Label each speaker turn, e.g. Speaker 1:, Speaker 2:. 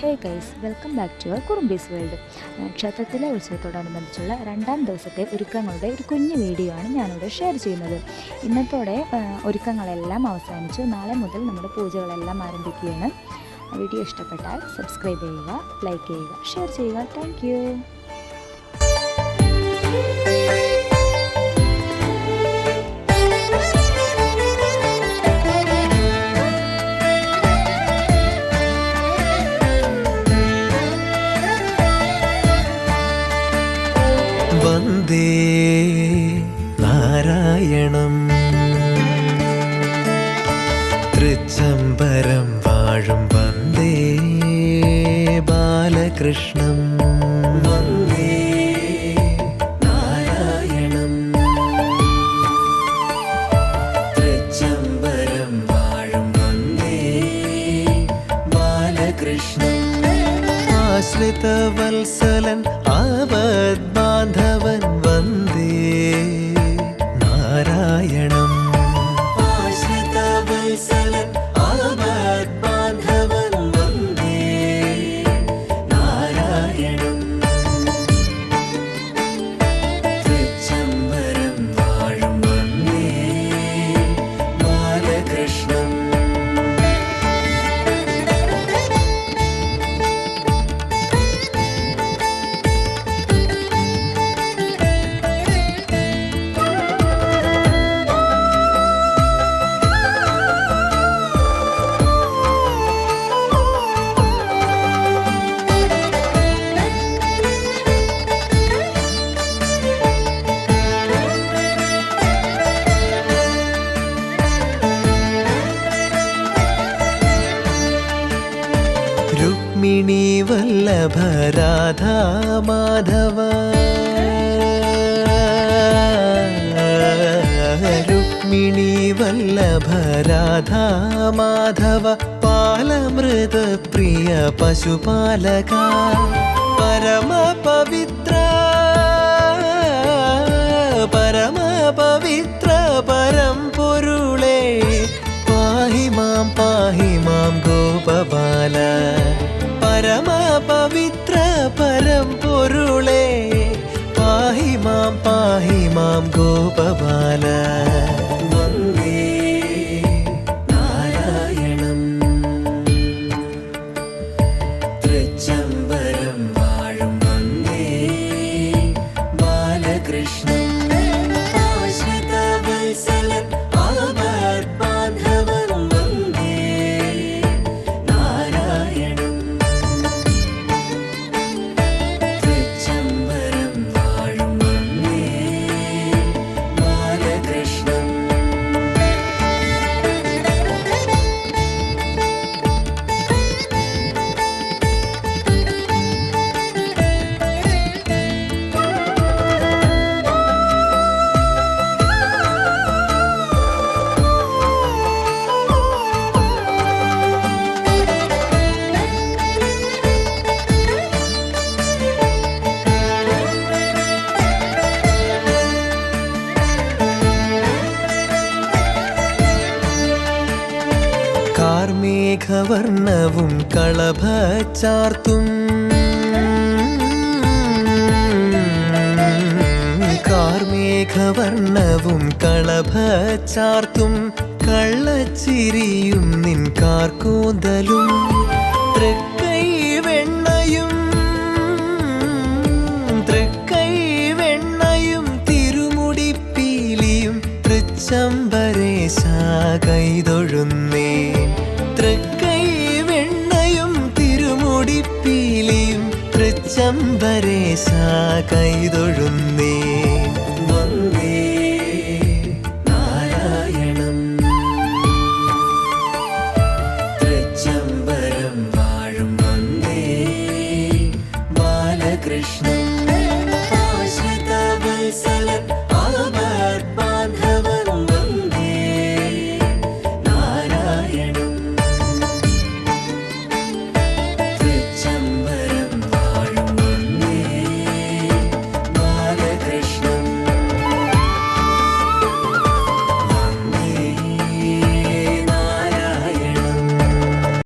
Speaker 1: Hey guys welcome back to our Kurumbees world ക്ഷേത്രത്തിലെ ഉത്സവത്തോടനുബന്ധിച്ചുള്ള രണ്ടാം ദിവസത്തെ ഒരുക്കങ്ങളുടെ ഒരു കുഞ്ഞു വീഡിയോ ആണ് ഞാനിവിടെ ഷെയർ ചെയ്യുന്നത്. ഇന്നത്തോടെ ഒരുക്കങ്ങളെല്ലാം അവസാനിച്ചു. നാളെ മുതൽ നമ്മുടെ പൂജകളെല്ലാം ആരംഭിക്കുകയാണ്. വീഡിയോ ഇഷ്ടപ്പെട്ടാൽ സബ്സ്ക്രൈബ് ചെയ്യുക ലൈക്ക് ചെയ്യുക ഷെയർ ചെയ്യുക. താങ്ക്
Speaker 2: നാരായണം. തൃച്ചംബരം വാഴും വന്ദേ ബാലകൃഷ്ണം. വന്ദേ നാരായണം. തൃച്ചംബരം വാഴും വന്ദേ ബാലകൃഷ്ണം. ആശ്രിതവത്സലൻ ആപദ്ബാന്ധവൻ രുക്മിണി വല്ലഭ മാധവ രുക്മിണി വല്ലഭ മാധവ പാലമൃത പ്രിയ പശുപാലക പരമ പവിത്ര പരമ പവിത്ര പരം പൊരുളേ പാഹി മാം പാഹി മാം ഗോപബാല പരമ പവിത്ര പരം പൊരുളേ പാഹി മാം പാഹി മാം ഗോപബാല. കാർമേഘവർണവും കളഭ ചാർത്തും. കാർമേഘവർണവും കളഭ ചാർത്തും. കള്ളച്ചിരിയും നിൻ കാർക്കൂന്തലും തൃക്കൈ തൃച്ചംബരേശ കൈതൊഴുന്നേ.